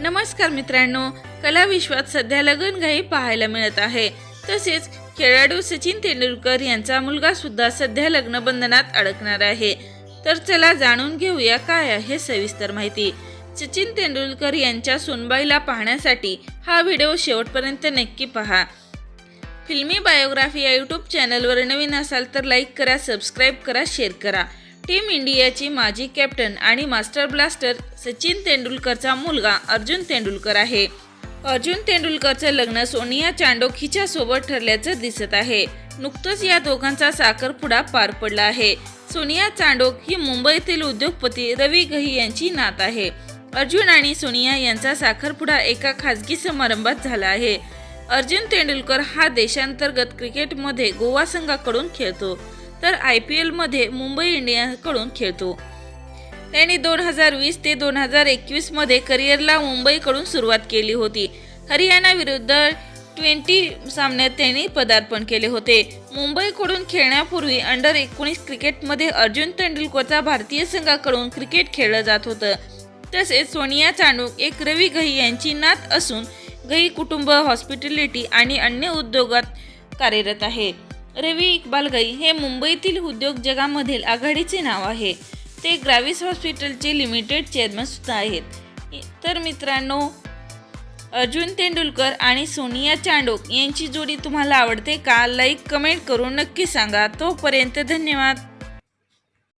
नमस्कार मित्रांनो कला विश्वात सध्या लगनघाई पाहायला मिळत आहे. तसेच खेळाडू सचिन तेंडुलकर यांचा मुलगा सुद्धा सध्या लग्न बंधनात अडकणार आहे. तर चला जाणून घेऊया काय आहे सविस्तर माहिती. सचिन तेंडुलकर यांच्या सुनबाईला पाहण्यासाठी हा व्हिडिओ शेवटपर्यंत नक्की पहा. फिल्मी बायोग्राफी या यूट्यूब चॅनलवर नवीन असाल तर लाईक करा सबस्क्राईब करा शेअर करा. टीम इंडियाची माजी कॅप्टन आणि मास्टर ब्लास्टर सचिन तेंडुलकरचा मुलगा अर्जुन तेंडुलकर आहे. अर्जुन तेंडुलकरचं लग्न सोनिया चांडोक हिच्यासोबत ठरल्याचं दिसत आहे. नुकतंच या दोघांचा साखरपुडा पार पडला आहे. सोनिया चांडोक ही मुंबईतील उद्योगपती रवी गही यांची नात आहे. अर्जुन आणि सोनिया यांचा साखरपुडा एका खाजगी समारंभात झाला आहे. अर्जुन तेंडुलकर हा देशांतर्गत क्रिकेटमध्ये गोवा संघाकडून खेळतो. तर आय पी एलमध्ये मुंबई इंडियन्सकडून खेळतो. त्यांनी दोन हजार वीस ते दोन हजार एकवीसमध्ये करिअरला मुंबईकडून सुरुवात केली होती. हरियाणा विरुद्ध ट्वेंटी सामन्यात त्यांनी पदार्पण केले होते. मुंबईकडून खेळण्यापूर्वी अंडर एकोणीस क्रिकेटमध्ये अर्जुन तेंडुलकरचा भारतीय संघाकडून क्रिकेट खेळलं जात होतं. तसेच सोनिया चांडूक एक रवी गही यांची नात असून गही कुटुंब हॉस्पिटॅलिटी आणि अन्य उद्योगात कार्यरत आहे. रवी इक्बाल गई हे मुंबईतील उद्योग जगामधील आघाडीचे नाव आहे. ते ग्राविस हॉस्पिटलचे लिमिटेड चेअरमन सुद्धा आहेत. तर मित्रांनो अर्जुन तेंडुलकर आणि सोनिया चांडोक यांची जोडी तुम्हाला आवडते का? लाईक कमेंट करून नक्की सांगा. तोपर्यंत धन्यवाद.